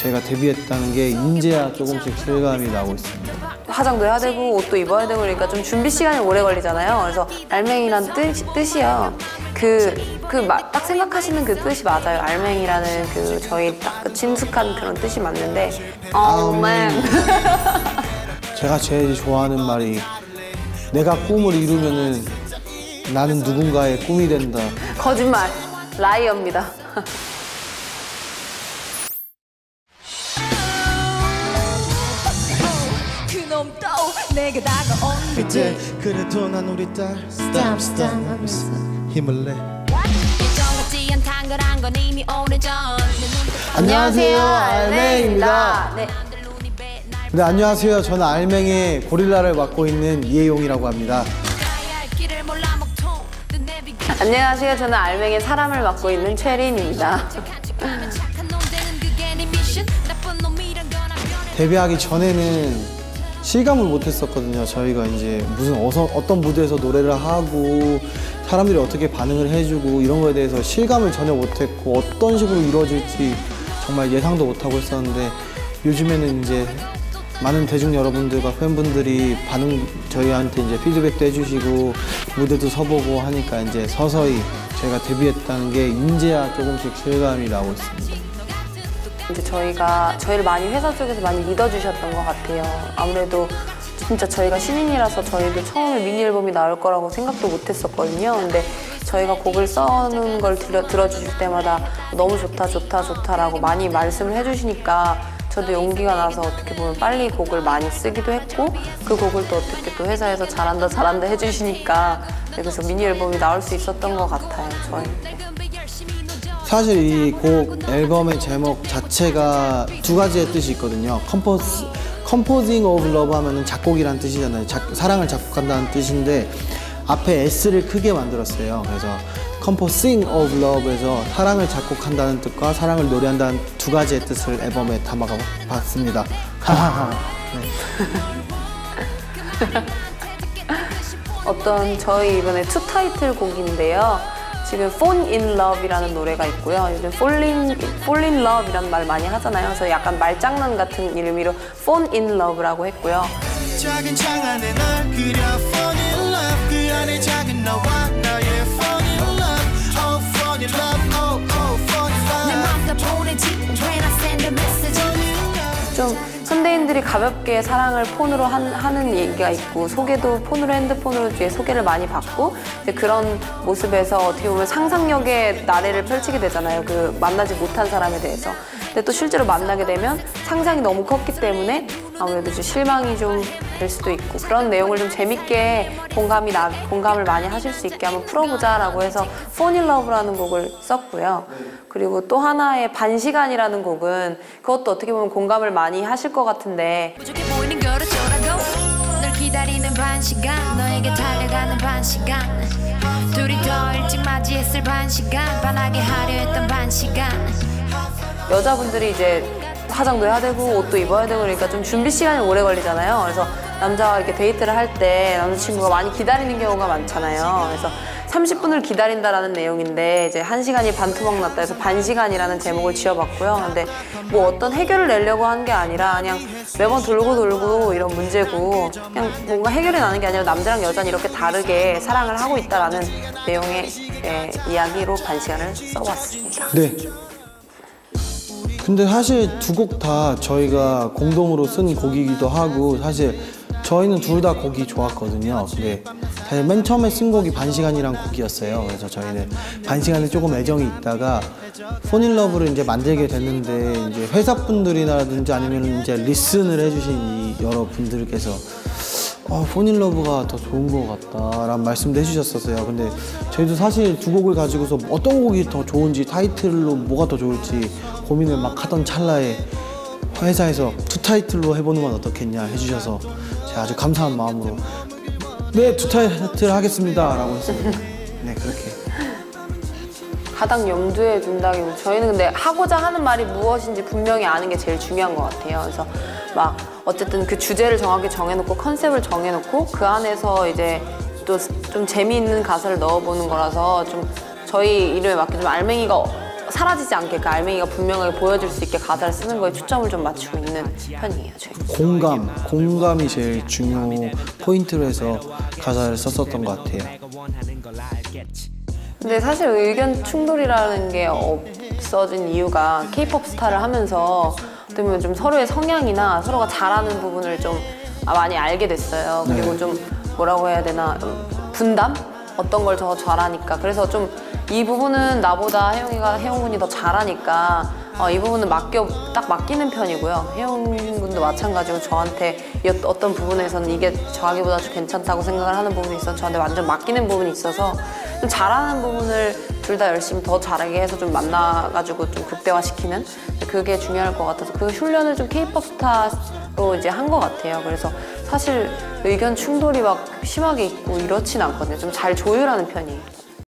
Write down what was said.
제가 데뷔했다는 게 인제야 조금씩 실감이 나고 있습니다. 화장도 해야 되고 옷도 입어야 되고 그러니까 좀 준비 시간이 오래 걸리잖아요. 그래서 알맹이란 뜻, 뜻이요. 그, 그, 딱 생각하시는 그 뜻이 맞아요. 알맹이라는 그 저희 딱 그 친숙한 그런 뜻이 맞는데. 어, 맨. 제가 제일 좋아하는 말이 내가 꿈을 이루면은 나는 누군가의 꿈이 된다. 거짓말. 라이어입니다. 그놈 또 내게 다가온 이제 그래도 난 우리 딸 스탑 스탑 하면서 힘을 내 예정 같지 않단 걸한 건 이미 오래전 안녕하세요, 알맹입니다. 네. 네, 안녕하세요. 저는 알맹이의 고릴라를 맡고 있는 이혜용이라고 합니다. 안녕하세요. 저는 알맹이 사람을 맡고 있는 최린입니다. 데뷔하기 전에는 실감을 못 했었거든요. 저희가 이제 무슨 어서, 어떤 무대에서 노래를 하고 사람들이 어떻게 반응을 해주고 이런 거에 대해서 실감을 전혀 못했고 어떤 식으로 이루어질지 정말 예상도 못하고 있었는데 요즘에는 이제 많은 대중 여러분들과 팬분들이 반응 저희한테 이제 피드백도 해주시고 무대도 서보고 하니까 이제 서서히 저희가 데뷔했다는 게 인제야 조금씩 실감이 나고 있습니다. 이제 저희가 저희를 많이 회사 쪽에서 많이 믿어주셨던 것 같아요. 아무래도 진짜 저희가 신인이라서 저희도 처음에 미니 앨범이 나올 거라고 생각도 못했었거든요. 근데 저희가 곡을 써는 걸 들어, 들어 주실 때마다 너무 좋다, 좋다, 좋다라고 많이 말씀을 해주시니까 저도 용기가 나서 어떻게 보면 빨리 곡을 많이 쓰기도 했고 그 곡을 또 어떻게 또 회사에서 잘한다, 잘한다 해주시니까 그래서 미니 앨범이 나올 수 있었던 것 같아요. 저희. 사실 이 곡 앨범의 제목 자체가 두 가지의 뜻이 있거든요. 컴포스 컴포징 오브 러브 하면은 작곡이란 뜻이잖아요. 작- 사랑을 작곡한다는 뜻인데 앞에 S를 크게 만들었어요. 그래서 컴포싱 오브 러브에서 사랑을 작곡한다는 뜻과 사랑을 노래한다는 두 가지의 뜻을 앨범에 담아가 봤습니다. 어떤 저희 이번에 투 타이틀 곡인데요. 지금 Fall in Love이라는 노래가 있고요. 요즘 Fall in, Fall in Love이란 말 많이 하잖아요. 그래서 약간 말장난 같은 이름으로 Fall in Love라고 했고요. 작은 창 안에 널 그려 Fall in love 그 안에 작은 너와 나의 Fall in love Oh fall in love Oh oh fall in 내 love 맘과 보내지 When I send a message 좀 현대인들이 가볍게 사랑을 폰으로 한- 하는 얘기가 있고 소개도 폰으로 핸드폰으로 이제 소개를 많이 받고 이제 그런 모습에서 어떻게 보면 상상력의 나래를 펼치게 되잖아요. 그 만나지 못한 사람에 대해서. 근데 또 실제로 만나게 되면 상상이 너무 컸기 때문에 아무래도 좀 실망이 좀 될 수도 있고 그런 내용을 좀 재밌게 공감이 나, 공감을 많이 하실 수 있게 한번 풀어보자라고 해서 Fall in Love라는 곡을 썼고요. 그리고 또 하나의 반 시간이라는 곡은 그것도 어떻게 보면 공감을 많이 하실 것 같은데 널 기다리는 반 시간 너에게 달려가는 반 시간 둘이 더 일찍 맞이했을 반 시간 반하게 하려 했던 반 시간 여자분들이 이제 화장도 해야 되고 옷도 입어야 되고 그러니까 좀 준비 시간이 오래 걸리잖아요. 그래서 남자와 이렇게 데이트를 할 때 남자친구가 많이 기다리는 경우가 많잖아요. 그래서 30분을 기다린다라는 내용인데 이제 1시간이 반토막 났다 해서 반시간이라는 제목을 지어봤고요. 근데 뭐 어떤 해결을 내려고 한 게 아니라 그냥 매번 돌고 돌고 이런 문제고 그냥 뭔가 해결이 나는 게 아니라 남자랑 여자는 이렇게 다르게 사랑을 하고 있다라는 내용의 예, 이야기로 반시간을 써봤습니다. 네. 근데 사실 두 곡 다 저희가 공동으로 쓴 곡이기도 하고 사실 저희는 둘 다 곡이 좋았거든요. 근데 사실 맨 처음에 쓴 곡이 반시간이란 곡이었어요. 그래서 저희는 반시간에 조금 애정이 있다가 폰인러브를 이제 만들게 됐는데 이제 회사 분들이라든지 아니면 이제 리슨을 해주신 이 여러 분들께서 어, 폰인러브가 더 좋은 것 같다라는 말씀도 해주셨었어요. 근데 저희도 사실 두 곡을 가지고서 어떤 곡이 더 좋은지 타이틀로 뭐가 더 좋을지 고민을 막 하던 찰나에 회사에서 투 타이틀로 해보는 건 어떻겠냐 해주셔서 제가 아주 감사한 마음으로 네, 투 타이틀 하겠습니다 라고 했습니다. 네, 그렇게. 가장 염두에 둔다기보다 저희는 근데 하고자 하는 말이 무엇인지 분명히 아는 게 제일 중요한 것 같아요. 그래서 막 어쨌든 그 주제를 정확히 정해놓고 컨셉을 정해놓고 그 안에서 이제 또 좀 재미있는 가사를 넣어보는 거라서 좀 저희 이름에 맞게 좀 알맹이가 사라지지 않게 그 알맹이가 분명하게 보여줄 수 있게 가사를 쓰는 거에 초점을 좀 맞추고 있는 편이에요. 저희. 공감, 공감이 제일 중요 포인트로 해서 가사를 썼었던 것 같아요. 근데 사실 의견 충돌이라는 게 없어진 이유가 케이팝 스타를 하면서 어떻게 보면 좀 서로의 성향이나 서로가 잘하는 부분을 좀 아, 많이 알게 됐어요. 그리고 네. 좀 뭐라고 해야 되나 음, 분담? 어떤 걸 더 잘하니까 그래서 좀 이 부분은 나보다 혜영이가 혜영 군이 더 잘하니까 어, 이 부분은 맡겨 딱 맡기는 편이고요. 혜영 군도 마찬가지고 저한테 이 어- 어떤 부분에서는 이게 저하기보다 좀 괜찮다고 생각을 하는 부분이 있어 서 저한테 완전 맡기는 부분이 있어서 좀 잘하는 부분을 둘 다 열심히 더 잘하게 해서 좀 만나가지고 좀 극대화시키는 그게 중요할 것 같아서 그 훈련을 좀 케이팝 스타 로 이제 한 것 같아요. 그래서 사실 의견 충돌이 막 심하게 있고 이렇진 않거든요. 좀 잘 조율하는 편이에요.